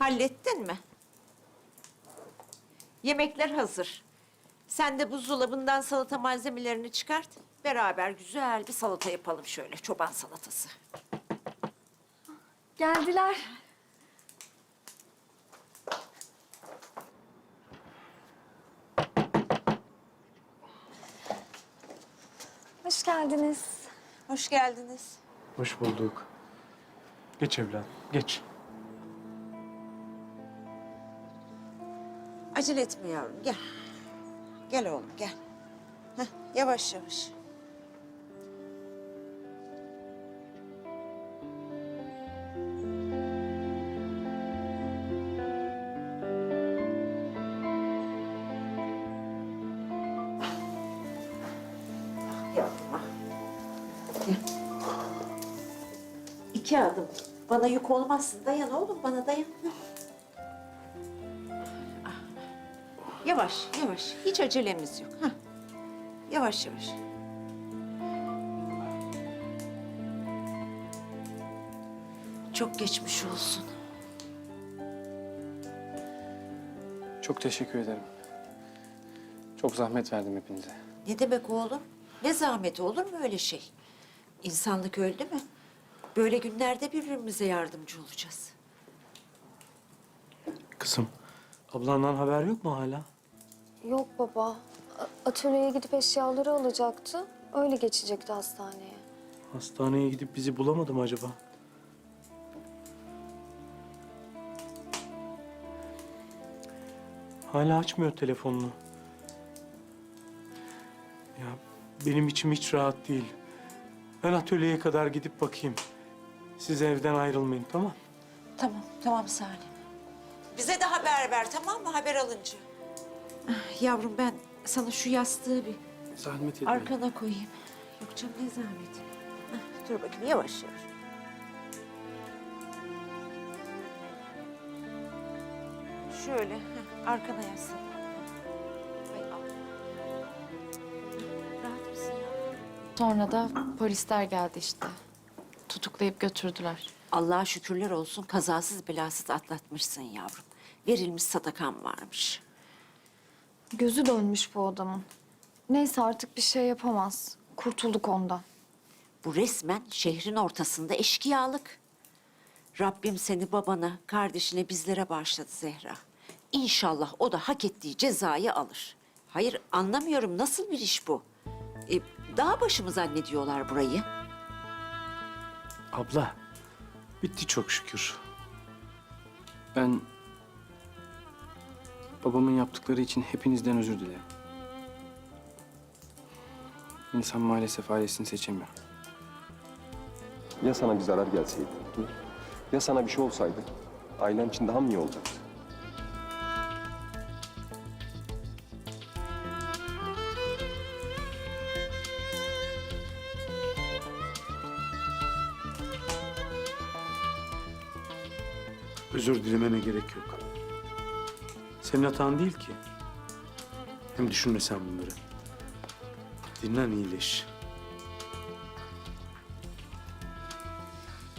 Hallettin mi? Yemekler hazır. Sen de buzdolabından salata malzemelerini çıkart. Beraber güzel bir salata yapalım şöyle, çoban salatası. Geldiler. Hoş geldiniz. Hoş geldiniz. Hoş bulduk. Geç evladım, geç. Acele etme yavrum, gel. Gel oğlum, gel. Heh, yavaş yavaş. Ah. İki adım. Bana yük olmazsın. Dayan oğlum, bana dayan. Yavaş, yavaş. Hiç acelemiz yok. Hah. Yavaş yavaş. Çok geçmiş olsun. Çok teşekkür ederim. Çok zahmet verdim hepinize. Ne demek oğlum? Ne zahmeti olur mu öyle şey? İnsanlık öldü mü? Böyle günlerde birbirimize yardımcı olacağız. Kızım, ablandan haber yok mu hala? Yok baba. A- Atölyeye gidip eşyaları alacaktı. Öyle geçecekti hastaneye. Hastaneye gidip bizi bulamadı mı acaba? Hala açmıyor telefonunu. Ya benim içim hiç rahat değil. Ben atölyeye kadar gidip bakayım. Siz evden ayrılmayın tamam? Tamam, tamam Salim. Bize de haber ver tamam mı haber alınca? Ah, Yavrum ben sana şu yastığı bir Zahmet etmeyin. arkana koyayım. Yok canım ne zahmeti. Ah, dur bakayım yavaş yavaş. Şöyle heh, arkana yaslan. Rahat mısın ya? Sonra da polisler geldi işte. Tutuklayıp götürdüler. Allah'a şükürler olsun kazasız belasız atlatmışsın yavrum. Verilmiş sadakan varmış. Gözü dönmüş bu adamın. Neyse artık bir şey yapamaz. Kurtulduk ondan. Bu resmen şehrin ortasında eşkıyalık. Rabbim seni babana, kardeşine, bizlere bağışladı Zehra. İnşallah o da hak ettiği cezayı alır. Hayır anlamıyorum nasıl bir iş bu? E, dağ başı mı zannediyorlar burayı? Abla, bitti çok şükür. Ben babamın yaptıkları için hepinizden özür dilerim. İnsan maalesef ailesini seçemiyor. Ya sana bir zarar gelseydi? Hı? Ya sana bir şey olsaydı? Ailen için daha mı iyi olacaktı? Özür dilemene gerek yok. Senin hatan değil ki. Hem düşünme sen bunları. Dinlen iyileş.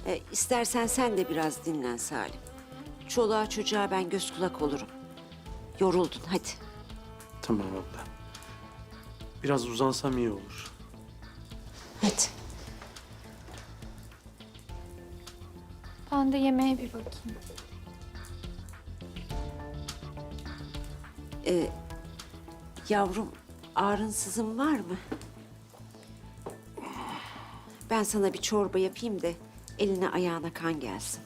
E, istersen sen de biraz dinlen Salim. Çoluğa çocuğa ben göz kulak olurum. Yoruldun hadi. Tamam abla. Biraz uzansam iyi olur. Hadi. Ben de yemeğe bir bakayım. E, yavrum ağrınsızın var mı? Ben sana bir çorba yapayım da eline ayağına kan gelsin.